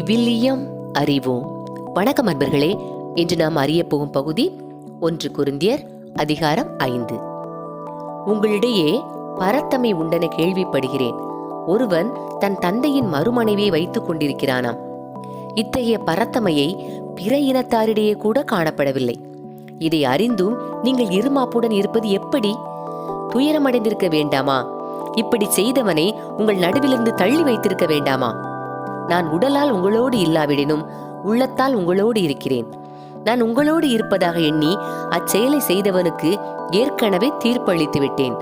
விவிலியம் அறிவோம். வணக்கம் அன்பர்களே. இன்று நாம் அறிய போகும் பகுதி ஒன்று குருந்தியர் அதிகாரம் ஐந்து. உங்களிடையே பரத்தமை உண்டென கேள்விப்படுகிறேன். ஒருவன் தன் தந்தையின் மறுமனைவியை வைத்துக் கொண்டிருக்கிறானாம். இத்தகைய பரத்தமையை பிற இனத்தாரிடையே கூட காணப்படவில்லை. இதை அறிந்தும் நீங்கள் இருமாப்புடன் இருப்பது எப்படி? துயரமடைந்திருக்க வேண்டாமா? இப்படி செய்தவனை உங்கள் நடுவிலிருந்து தள்ளி வைத்திருக்க வேண்டாமா? நான் உடலால் உங்களோடு இல்லாவிடினும் உள்ளத்தால் உங்களோடு இருக்கிறேன். நான் உங்களோடு இருப்பதாக எண்ணி அச்செயலை செய்தவனுக்கு ஏற்கனவே தீர்ப்பளித்து விட்டேன்.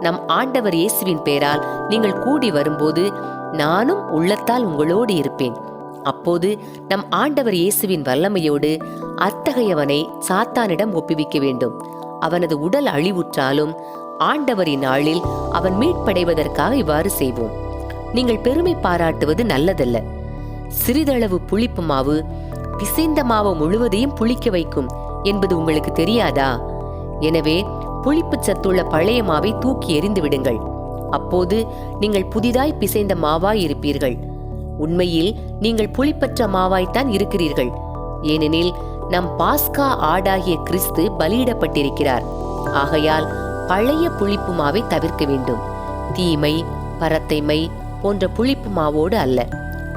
நம் ஆண்டவர் இயேசுவின் பெயரால் நீங்கள் கூடி வரும்போது நானும் உள்ளத்தால் உங்களோடு இருப்பேன். அப்போது நம் ஆண்டவர் இயேசுவின் வல்லமையோடு அத்தகையவனை சாத்தானிடம் ஒப்புவிக்க வேண்டும். அவனது உடல் அழிவுற்றாலும் ஆண்டவரின் நாளில் அவன் மீட்படைவதற்காக இவ்வாறு செய்வோம். நீங்கள் பெருமை பாராட்டுவது நல்லதல்ல. சிறிதளவு புளிப்பு மாவு பிசைந்த மாவு முழுவதையும் புளிக்க வைக்கும் என்பது உங்களுக்கு தெரியாதா? எனவே புளிப்புச் சத்துள்ள பழைய மாவை தூக்கி எறிந்து விடுங்கள். அப்போது நீங்கள் புதிதாய் பிசைந்த மாவாய் இருப்பீர்கள். உண்மையில் நீங்கள் புளிப்பற்ற மாவாய்த்தான் இருக்கிறீர்கள். ஏனெனில் நம் பாஸ்கா ஆடாகிய கிறிஸ்து பலியிடப்பட்டிருக்கிறார். ஆகையால் பழைய புளிப்பு மாவை தவிர்க்க வேண்டும். தீமை பரத்தைமை போன்ற புளிப்பு மாவோடு அல்ல.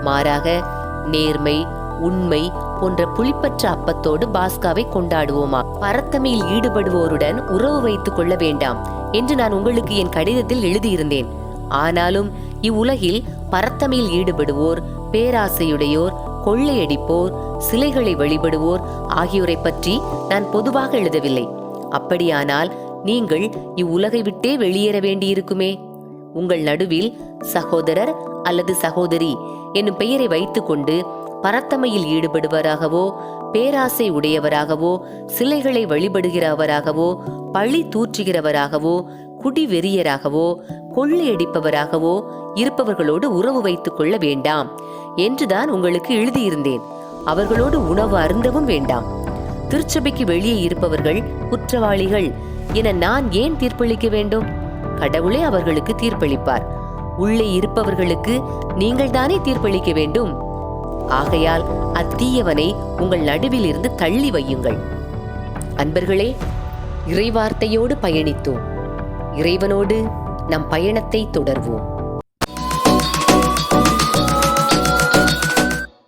மாறாக நேர்மை உண்மை போன்ற புளிப்பற்ற அப்பத்தோடு பாஸ்காவை கொண்டாடுவோமா? பரத்தமையில் ஈடுபடுவோருடன் உறவு வைத்துக் கொள்ள வேண்டாம் என்று நான் உங்களுக்கு என் கடிதத்தில் எழுதியிருந்தேன். ஆனாலும் இவ்வுலகில் பரத்தமையில் ஈடுபடுவோர் பேராசையுடையோர் கொள்ளையடிப்போர் சிலைகளை வழிபடுவோர் ஆகியோரை பற்றி நான் பொதுவாக எழுதவில்லை. அப்படியானால் நீங்கள் இவ்வுலகை விட்டே வெளியேற வேண்டியிருக்குமே? உங்கள் நடுவில் சகோதரர் அல்லது சகோதரி என்னும் பெயரை வைத்துக்கொண்டு பரத்தமையில் ஈடுபடுவராகவோ பேராசை உடையவராகவோ சிலைகளை வழிபடுகிறவராகவோ பழி தூற்றுகிறவராகவோ குடிவெறியராகவோ கொள்ளையடிப்பவராகவோ இருப்பவர்களோடு உறவு வைத்துக் கொள்ள வேண்டாம் என்றுதான் உங்களுக்கு எழுதியிருந்தேன். அவர்களோடு உணவு அருந்தவும் வேண்டாம். திருச்சபைக்கு வெளியே இருப்பவர்கள் குற்றவாளிகள் என நான் ஏன் தீர்ப்பளிக்க வேண்டும்? கடவுளே அவர்களுக்கு தீர்ப்பளிப்பார். உள்ளே இருப்பவர்களுக்கு நீங்கள் தானே தீர்ப்பளிக்க வேண்டும். ஆகையால் அத்தீயவனை உங்கள் நடுவில் இருந்து தள்ளி வையுங்கள். அன்பர்களே இறைவார்த்தையோடு பயணித்தோம். இறைவனோடு நம் பயணத்தை தொடர்வோம்.